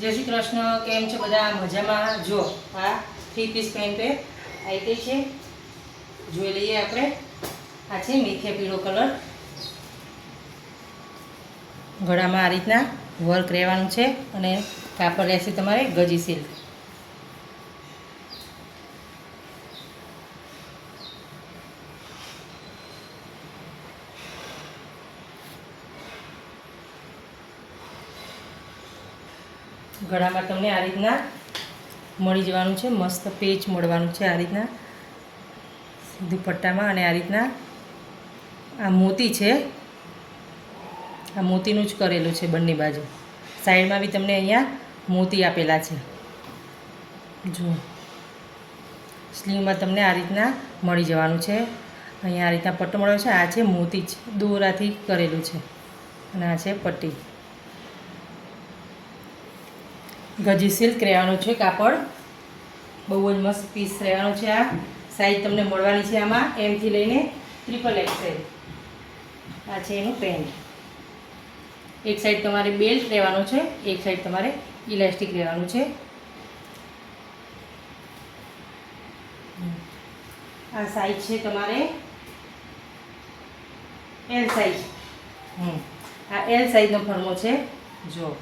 જય શ્રી કૃષ્ણ, કેમ છે બધા? મજામાં? જો આ થ્રી પીસ પેન્ટ આવી ગઈ છે. જોઈ લઈએ આપણે. આ છે મીઠે પીળો કલર. ગળામાં આ રીતના વર્ક રહેવાનું છે અને કાપડ રહેશે તમારે ગજી સિલ્ક ગળામાં તમને આ રીતના મળી જવાનું છે, મસ્ત પેચ મળવાનું છે આ રીતના. દુપટ્ટામાં અને આ રીતના આ મોતી છે. આ મોતીનું જ કરેલું છે બંને બાજુ. સાઈડમાં બી તમને અહીંયા મોતી આપેલા છે. જુઓ. સ્લીવમાં તમને આ રીતના મળી જવાનું છે. અહીંયા આ રીતના પટ્ટો મળ્યો છે. આ છે મોતી જ, દોરાથી કરેલું છે. અને આ છે પટ્ટી. ગજી સિલ્ક રહેવાનું છે, કાપડ. બહુ જ મસ્ત પીસ રહેવાનું છે આ. સાઈઝ તમને મળવાની છે આમાં. એમથી લઈને ટ્રિપલ એક્સેલ આ છે એનું પેન્ટ એક સાઈડ તમારે બેલ્ટ રહેવાનો છે, એક સાઈડ તમારે ઇલાસ્ટિક રહેવાનું છે. આ સાઈઝ છે તમારે એલ સાઈઝ હમ. આ એલ સાઈઝનો ફરમો છે. જો.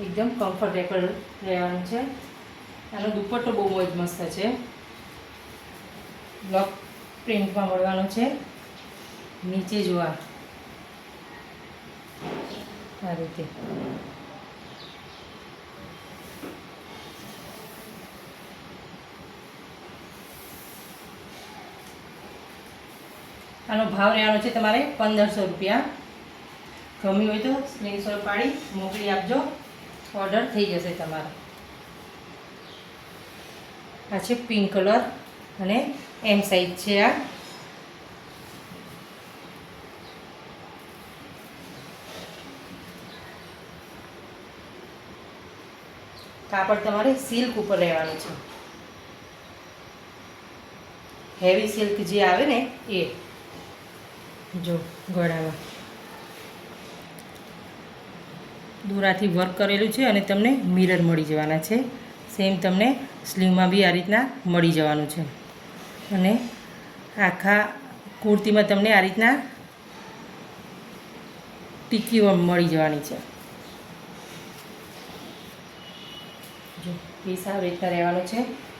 એકદમ કમ્ફર્ટેબલ રહેવાનું છે. આનો દુપટ્ટો બહુ જ મસ્ત છે. બ્લોક પ્રિન્ટમાં મળવાનો છે. નીચે જોવા આ. રીતે. આનો ભાવ રહેવાનો છે તમારે પંદરસો રૂપિયા. ગમી હોય તો સ્ક્રીનશોટ પાડી, મોકલી આપજો. ઓર્ડર થઈ જશે તમારો. આ છે પિંક કલર અને એમ સાઈઝ છે આ. કાપડ તમારે સિલ્ક ઉપર લેવાનું છે. હેવી સિલ્ક જે આવે ને એ. જો, ગળામાં. દોરાથી વર્ક કરેલું છે અને તમને મિરર મળી જવાના છે. સેમ તમને સ્લીવમાં બી આ રીતના મળી જવાનું છે. અને આખા કુર્તીમાં તમને આ રીતના ટીકીઓ મળી જવાની છે. જો પીસ આ રીતના રહેવાનો છે.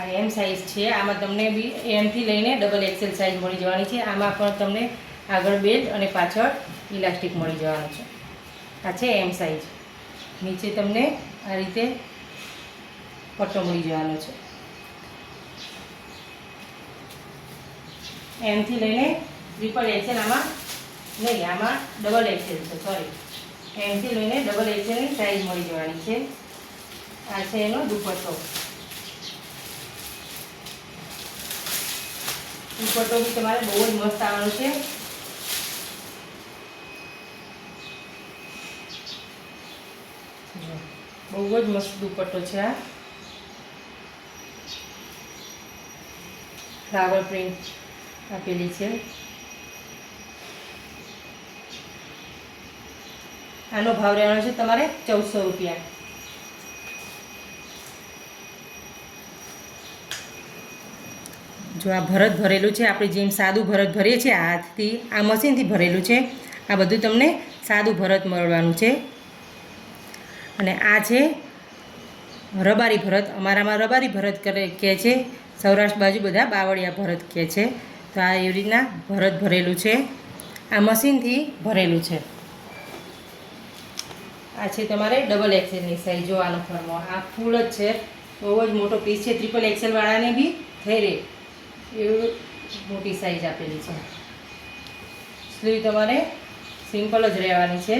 આ એમ સાઇઝ છે. આમાં તમને બી એમથી લઈને ડબલ એક્સેલ સાઇઝ મળી જવાની છે. આમાં પણ તમને આગળ બેલ્ટ અને પાછળ ઇલાસ્ટિક મળી જવાનું છે. આ છે એમ સાઇઝ નીચે તમને આ રીતે પટ્ટો મળી જવાનો છે. એમથી લઈને ટ્રિપલ એક્સેલ આમાં નહીં, આમાં ડબલ એક્સેલ છે સોરી એમથી લઈને ડબલ એક્સેલની સાઇઝ મળી જવાની છે. આ છે એનો દુપટ્ટો. દુપટ્ટો બી તમારે બહુ જ મસ્ત આવવાનો છે. બહુ જ મસ્ત દુપટ્ટો છે આ. ફ્લાવર પ્રિન્ટ આપેલી છે. આનો ભાવ રહેવાનો છે તમારે ચૌદસો રૂપિયા. જો આ ભરત ભરેલું છે, આપણે જેમ સાદું ભરત ભરીએ છીએ, હાથથી, આ મશીનથી ભરેલું છે, આ બધું તમને સાદું ભરત મળવાનું છે. અને આ છે રબારી ભરત, અમારામાં રબારી ભરત કરે કહે છે, સૌરાષ્ટ્ર બાજુ બધા બાવળિયા ભરત કહે છે. તો આ એવી રીતના ભરત ભરેલું છે, આ મશીનથી ભરેલું છે. આ છે તમારે ડબલ એક્સેલની સાઈઝ જોવાનો ફરમો. આ ફૂલ જ છે, બહુ જ મોટો પીસ છે ટ્રિપલ એક્સેલ વાળાને બી થઈ રહે. એવું મોટી સાઈઝ આપેલી છે. સ્લીવ તમારે સિમ્પલ જ રહેવાની છે.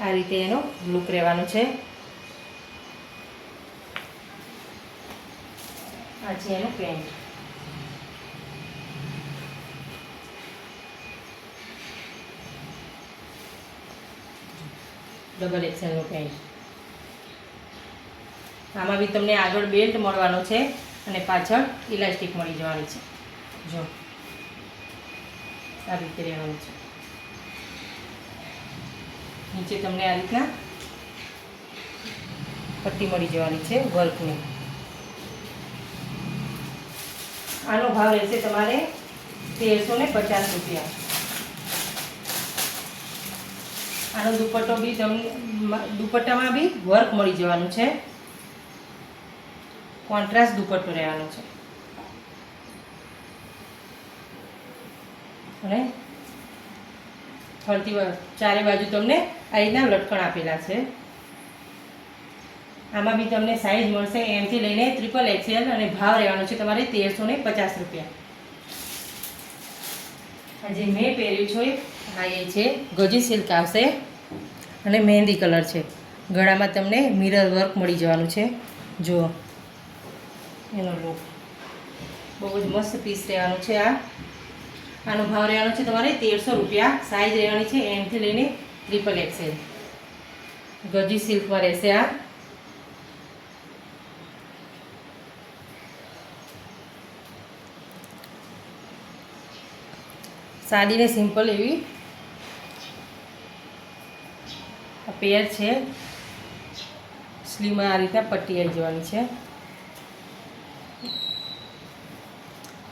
આ રીતે એનો લુક રહેવાનો છે. આ છે એનું પેન્ટ ડબલ એક્સેલનું પેન્ટ આમાં બી તમને આગળ બેલ્ટ મળવાનો છે અને પાછળ ઇલાસ્ટિક મળી જવાની છે. જો. આ રીતે રહેવાનું છે. નીચે તમને આ રીતના પટ્ટી મળી જવાની છે વર્કની. આનો ભાવ રહેશે તમારે તેરસો ને પચાસ રૂપિયા. આનો દુપટ્ટો બી તમને, દુપટ્ટામાં બી વર્ક મળી જવાનું છે. કોન્ટ્રાસ્ટ દુપટ્ટો રહેવાનો છે. અને ફરતી ચારે બાજુ તમને આ રીતના લટકણ આપેલા છે. આમાં બી તમને સાઈઝ મળશે. એમથી લઈને ટ્રિપલ એક્સેલ અને ભાવ રહેવાનો છે તમારે તેરસો ને પચાસ રૂપિયા. જે મેં પહેર્યું છે, આ એ છે, ગજી સિલ્ક આવશે અને મહેંદી કલર છે. ગળામાં તમને મિરર વર્ક મળી જવાનું છે. જુઓ. એનો લુક. બહુ જ મસ્ત પીસ રહેવાનું છે આ. આનો ભાવ રહેવાનો છે તમારે તેરસો રૂપિયા. સાઇઝ રહેવાની છે એમથી લઈને ટ્રિપલ એક્સેલ ગજી સિલ્કમાં રહેશે આ. સાદીને સિમ્પલ એવી આ પેર છે. સ્લીમાં આ રીતના પટ્ટી આવી જવાની છે.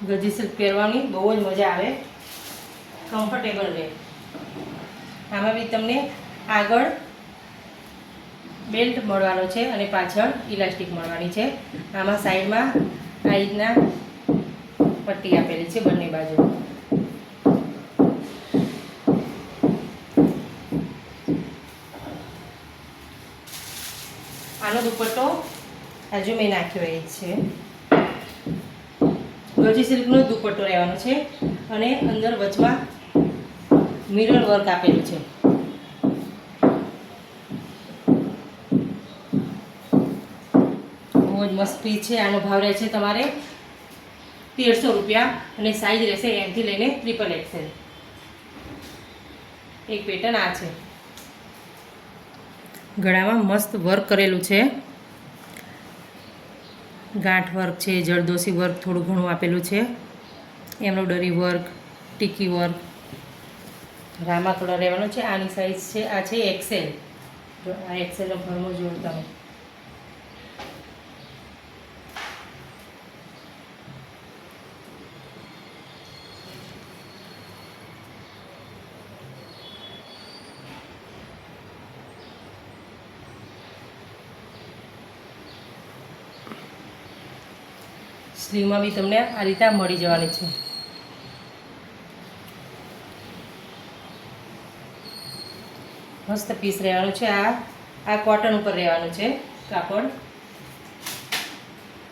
ગજી સિલ્ક પહેરવાની, બહુ જ મજા આવે. કમ્ફર્ટેબલ રહે. આમાં બી તમને આગળ બેલ્ટ મળવાનો છે અને પાછળ ઇલાસ્ટિક મળવાની છે. આમાં સાઈડમાં આ રીતના પટ્ટી આપેલી છે બંને બાજુ. આનો દુપટ્ટો હજુ મેં નાખ્યો એ છે. ગજી સિલ્કનો દુપટ્ટો રહેવાનો છે અને અંદર વચમાં મિરર વર્ક આપેલું છે. બહુ જ મસ્ત પીસ છે, આનો ભાવ રહે છે તમારે તેરસો રૂપિયા અને સાઈઝ રહેશે એમથી લઈને ટ્રિપલ એક્સેલ એક પેટર્ન આ છે. ગળામાં મસ્ત વર્ક કરેલું છે. ગાંઠ વર્ક છે જરદોશી વર્ક થોડું ઘણું આપેલું છે. એમ્બ્રોડરી વર્ક, ટીકી વર્ક રામા કલર રહેવાનો છે. આની સાઇઝ છે, આ છે એક્સેલ આ એક્સેલનો ભરમો જોયું તમે. સ્લીવમાં બી તમને આ રીતે મળી જવાની છે. મસ્ત પીસ રહેવાનું છે. આ આ કોટન ઉપર રહેવાનું છે કાપડ.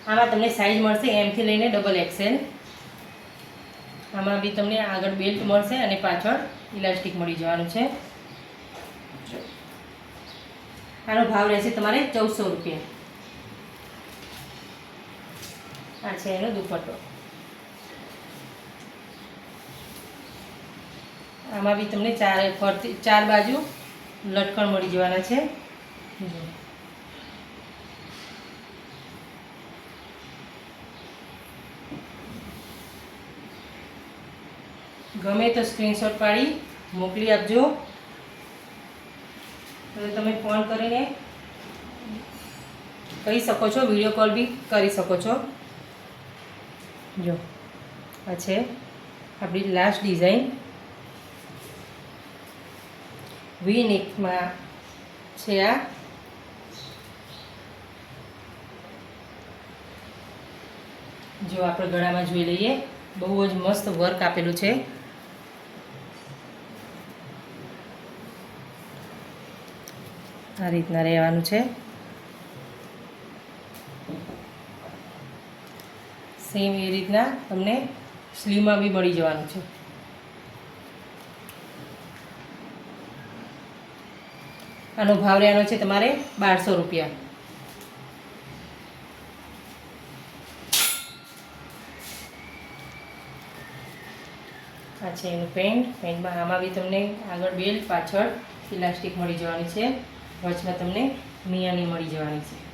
આમાં તમને સાઈઝ મળશે એમથી લઈને ડબલ એક્સેલ આમાં બી તમને આગળ બેલ્ટ મળશે અને પાછળ ઇલાસ્ટિક મળી જવાનું છે. આનો ભાવ રહેશે તમારે ચૌદસો રૂપિયા. આ છે એનો દુપટ્ટો. આમાં બી તમને ચાર ફરતી, ચાર બાજુ લટકણ મળી જવાના છે. ગમે તો સ્ક્રીનશોટ પાડી, મોકલી આપજો. તમે ફોન કરીને કહી શકો છો, વીડિયો કોલ બી કરી શકો છો. જો, આ છે આપણી લાસ્ટ ડિઝાઇન વી નેકમાં છે આ. જો આપણે ગળામાં જોઈ લઈએ, બહુ જ મસ્ત વર્ક આપેલું છે. આ રીતના રહેવાનું છે. સેમ એ રીતના તમને સ્લીવમાં બી મળી જવાનું છે. આનો ભાવ રહેવાનો છે તમારે બારસો રૂપિયા. આ છે એનું પેન્ટ. પેન્ટમાં આમાં બી તમને આગળ બેલ્ટ, પાછળ ઇલાસ્ટિક મળી જવાની છે. વચમાં તમને મિયાની મળી જવાની છે.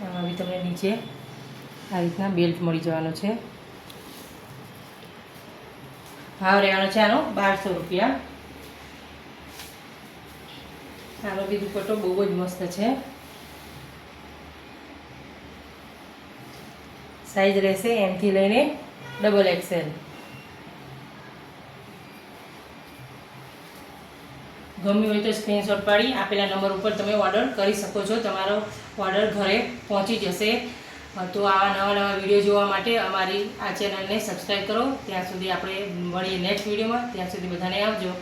હવે તમને નીચે આ રીતના બેલ્ટ મળી જવાનો છે. ભાવ રહેવાનો છે આનો બારસો રૂપિયા. આનો બી દુપટ્ટો બહુ જ મસ્ત છે. સાઈઝ રહેશે એમથી લઈને ડબલ એક્સેલ ગમ્યું હોય તો સ્ક્રીનશોટ પાડી, આપેલા નંબર ઉપર તમે ઓર્ડર કરી શકો છો. તમારો ઓર્ડર ઘરે પહોંચી જશે. તો આવા નવા નવા વીડિયો જોવા માટે અમારી આ ચેનલને સબસ્ક્રાઈબ કરો. ત્યાં સુધી આપણે મળીએ નેક્સ્ટ વિડીયોમાં ત્યાં સુધી બધાને આવજો.